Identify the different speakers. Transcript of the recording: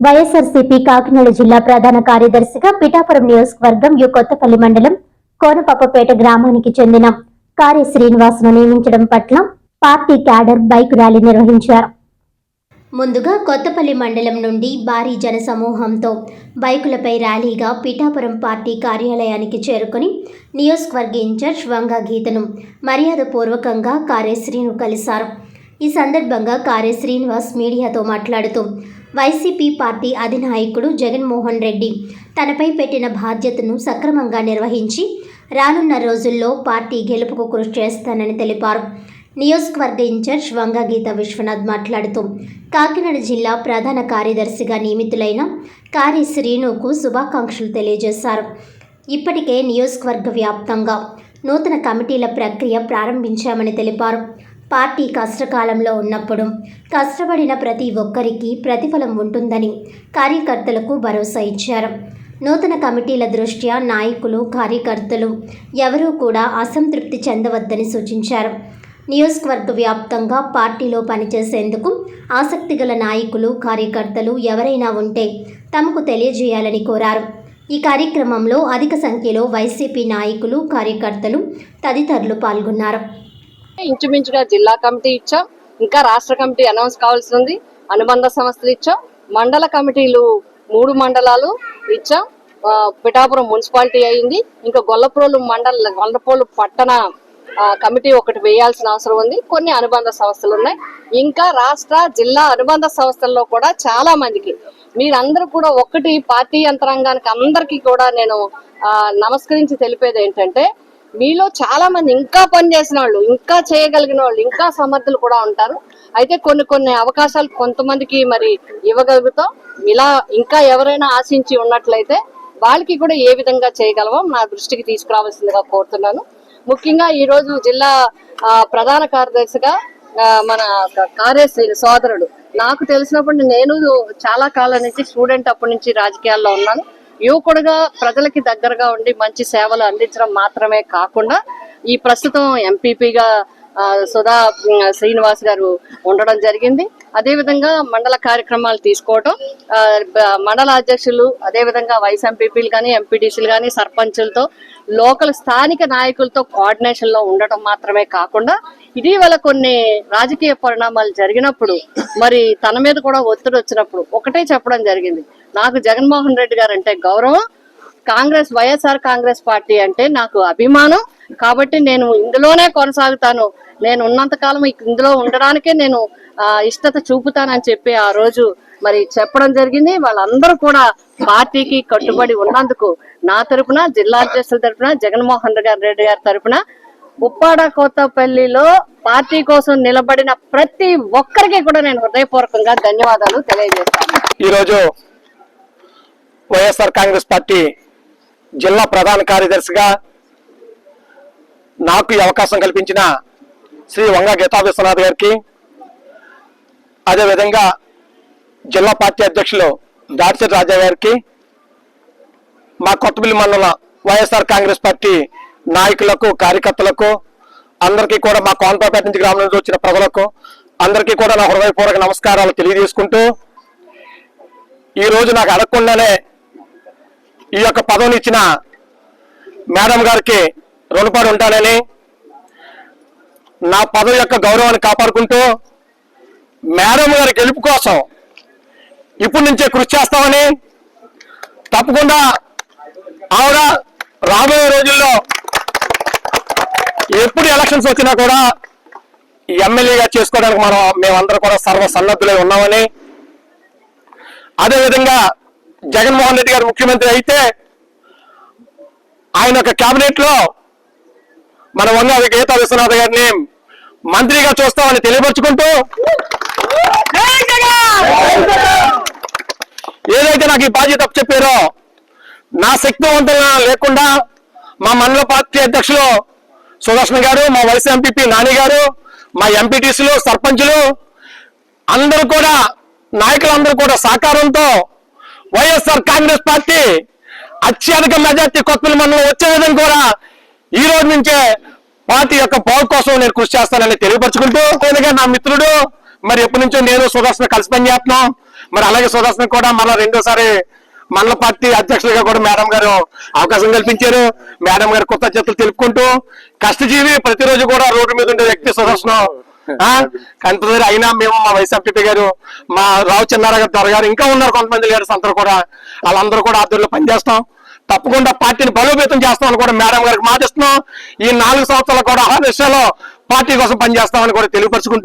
Speaker 1: వైఎస్ఆర్సీపీ కాకినాడ జిల్లా ప్రధాన కార్యదర్శిగా పిఠాపురం నియోజకవర్గం యు కొత్తపల్లి మండలం కోనపప్పపేట గ్రామానికి చెందిన కార్య శ్రీనివాసును నియమించడం పట్ల పార్టీ క్యాడర్ బైక్ ర్యాలీ నిర్వహించారు. ముందుగా కొత్తపల్లి మండలం నుండి భారీ జనసమూహంతో బైకులపై ర్యాలీగా పిఠాపురం పార్టీ కార్యాలయానికి చేరుకుని నియోజకవర్గ ఇన్ఛార్జ్ వంగ గీతను మర్యాదపూర్వకంగా కార్యశ్రీను కలిశారు. ఈ సందర్భంగా కార్య శ్రీనివాస్ మీడియాతో మాట్లాడుతూ వైసీపీ పార్టీ అధినాయకుడు జగన్మోహన్ రెడ్డి తనపై పెట్టిన బాధ్యతను సక్రమంగా నిర్వహించి రానున్న రోజుల్లో పార్టీ గెలుపుకు కృషి చేస్తానని తెలిపారు. నియోజకవర్గ ఇన్ఛార్జ్ వంగ గీత విశ్వనాథ్ మాట్లాడుతూ కాకినాడ జిల్లా ప్రధాన కార్యదర్శిగా నియమితులైన కారి శ్రీనుకు శుభాకాంక్షలు తెలియజేశారు. ఇప్పటికే నియోజకవర్గ వ్యాప్తంగా నూతన కమిటీల ప్రక్రియ ప్రారంభించామని తెలిపారు. పార్టీ కష్టకాలంలో ఉన్నప్పుడు కష్టపడిన ప్రతి ఒక్కరికి ప్రతిఫలం ఉంటుందని కార్యకర్తలకు భరోసా ఇచ్చారు. నూతన కమిటీల దృష్ట్యా నాయకులు కార్యకర్తలు ఎవరూ కూడా అసంతృప్తి చెందవద్దని సూచించారు. నియోజకవర్గ వ్యాప్తంగా పార్టీలో పనిచేసేందుకు ఆసక్తిగల నాయకులు కార్యకర్తలు ఎవరైనా ఉంటే తమకు తెలియజేయాలని కోరారు. ఈ కార్యక్రమంలో అధిక సంఖ్యలో వైసీపీ నాయకులు కార్యకర్తలు తదితరులు పాల్గొన్నారు.
Speaker 2: ఇంచుమించుగా జిల్లా కమిటీ ఇచ్చాం ఇంకా రాష్ట్ర కమిటీ అనౌన్స్ కావాల్సి ఉంది అనుబంధ సంస్థలు ఇచ్చాం మండల కమిటీలు మూడు మండలాలు ఇచ్చాం పిఠాపురం మున్సిపాలిటీ అయింది ఇంకా గొల్లప్రోలు మండల గొల్లప్రోలు పట్టణ కమిటీ ఒకటి వేయాల్సిన అవసరం ఉంది కొన్ని అనుబంధ సంస్థలు ఉన్నాయి. ఇంకా రాష్ట్ర జిల్లా అనుబంధ సంస్థల్లో కూడా చాలా మందికి మీరందరూ కూడా ఒకటి పార్టీ యంత్రాంగానికి అందరికీ కూడా నేను నమస్కరించి తెలిపేది ఏంటంటే మీలో చాలా మంది ఇంకా పనిచేసిన వాళ్ళు ఇంకా చేయగలిగిన వాళ్ళు ఇంకా సమర్థులు కూడా ఉంటారు. అయితే కొన్ని కొన్ని అవకాశాలు కొంతమందికి మరి ఇవ్వగలుగుతాం. ఇలా ఇంకా ఎవరైనా ఆశించి ఉన్నట్లయితే వాళ్ళకి కూడా ఏ విధంగా చేయగలమో నా దృష్టికి తీసుకురావాల్సిందిగా కోరుతున్నాను. ముఖ్యంగా ఈ రోజు జిల్లా ప్రధాన కార్యదర్శిగా మన కార్యశ్రీ సోదరుడు. నాకు తెలిసినప్పుడు నేను చాలా కాలం నుంచి స్టూడెంట్ అప్పటి నుంచి రాజకీయాల్లో ఉన్నాను. యువకుడుగా ప్రజలకి దగ్గరగా ఉండి మంచి సేవలు అందించడం మాత్రమే కాకుండా ఈ ప్రస్తుతం ఎంపీపీగా సుధా శ్రీనివాస్ గారు ఉండడం జరిగింది. అదేవిధంగా మండల కార్యక్రమాలు తీసుకోవటం మండల అధ్యక్షులు అదేవిధంగా వైస్ ఎంపీపీలు కానీ ఎంపీటీసీలు కానీ సర్పంచులతో లోకల్ స్థానిక నాయకులతో కోఆర్డినేషన్లో ఉండటం మాత్రమే కాకుండా ఇటీవల కొన్ని రాజకీయ పరిణామాలు జరిగినప్పుడు మరి తన మీద కూడా ఒత్తిడి వచ్చినప్పుడు ఒకటే చెప్పడం జరిగింది. నాకు జగన్మోహన్ రెడ్డి గారు అంటే గౌరవం కాంగ్రెస్ వైఎస్ఆర్ కాంగ్రెస్ పార్టీ అంటే నాకు అభిమానం. కాబట్టి నేను ఇందులోనే కొనసాగుతాను. నేను ఉన్నంత కాలం ఇందులో ఉండడానికే నేను ఆ, ఇష్టత చూపుతానని చెప్పి ఆ రోజు మరి చెప్పడం జరిగింది. వాళ్ళందరూ కూడా పార్టీకి కట్టుబడి ఉన్నందుకు నా తరపున జిల్లా అధ్యక్షుల తరపున జగన్మోహన్ రెడ్డి గారి తరపున ఉప్పాడ కోతపల్లిలో పార్టీ కోసం నిలబడిన ప్రతి ఒక్కరికి కూడా నేను హృదయపూర్వకంగా ధన్యవాదాలు తెలియజేస్తాను.
Speaker 3: ఈరోజు వైఎస్ఆర్ కాంగ్రెస్ పార్టీ జిల్లా ప్రధాన కార్యదర్శిగా నాకు ఈ అవకాశం కల్పించిన శ్రీ వంగ గీతా విశ్వనాథ్ గారికి అదేవిధంగా జిల్లా పార్టీ అధ్యక్షులు దాడిశెట్టి రాజా గారికి మా కొత్తపల్లి మండల వైఎస్ఆర్ కాంగ్రెస్ పార్టీ నాయకులకు కార్యకర్తలకు అందరికీ కూడా మా కోనపేట నుంచి గ్రామం నుంచి వచ్చిన ప్రజలకు అందరికీ కూడా నా హృదయపూర్వక నమస్కారాలు తెలియజేసుకుంటూ ఈ రోజు నాకు అడగకుండానే ఈ యొక్క పదవిని ఇచ్చిన మేడం గారికి రుణపడి ఉంటానని నా పదవి యొక్క గౌరవాన్ని కాపాడుకుంటూ మేడం గారి గెలుపు కోసం ఇప్పటి నుంచే కృషి చేస్తామని తప్పకుండా ఆవిడ రాబోయే ఎలక్షన్స్ వచ్చినా కూడా ఎమ్మెల్యేగా చేసుకోవడానికి మనం మేమందరం కూడా సర్వ సన్నద్ధులై ఉన్నామని. అదేవిధంగా జగన్మోహన్ రెడ్డి గారు ముఖ్యమంత్రి అయితే ఆయన యొక్క కేబినెట్లో మన వంగ గీతా విశ్వనాథ్ గారిని మంత్రిగా చూస్తామని తెలియపరుచుకుంటూ ఏదైతే నాకు ఈ బాధ్యత చెప్పారో నా శక్తివంతుల లేకుండా మా మండల పార్టీ అధ్యక్షులు సుదర్శన్ గారు మా వైస్ ఎంపీపీ నాని గారు మా ఎంపీటీసీలు సర్పంచులు అందరూ కూడా నాయకులందరూ కూడా సహకారంతో వైఎస్ఆర్ కాంగ్రెస్ పార్టీ అత్యధిక మెజార్టీ కొత్తపల్లి మండలం వచ్చే విధంగా కూడా ఈ రోజు నుంచే పార్టీ యొక్క బాగు కోసం నేను కృషి చేస్తానని తెలియపరచుకుంటూ కొద్దిగా నా మిత్రుడు మరి ఎప్పటి నుంచో నేను సుదర్శన కలిసి పనిచేస్తున్నాం. మరి అలాగే సుదర్శన్ కూడా మళ్ళీ రెండోసారి మండల పార్టీ అధ్యక్షులుగా కూడా మేడం గారు అవకాశం కల్పించారు. మేడం గారు కొత్త చేతులు తెలుపుకుంటూ కష్టజీవి ప్రతిరోజు కూడా రోడ్డు మీద ఉండే వ్యక్తి సుదర్శనం. ఆ, అయినా మేము మా వైస్ ఎంపీ గారు మా రావు చిన్నారావు గారు గారు ఇంకా ఉన్నారు కొంతమంది లీడర్స్ అందరూ కూడా. వాళ్ళందరూ కూడా ఆధ్వర్యంలో పనిచేస్తాం. తప్పకుండా పార్టీని బలోపేతం చేస్తామని కూడా మేడం గారికి మాటిస్తున్నాం. ఈ నాలుగు సంవత్సరాలు కూడా ఆ విషయంలో పార్టీ కోసం పనిచేస్తామని కూడా తెలియపరుచుకుంటూ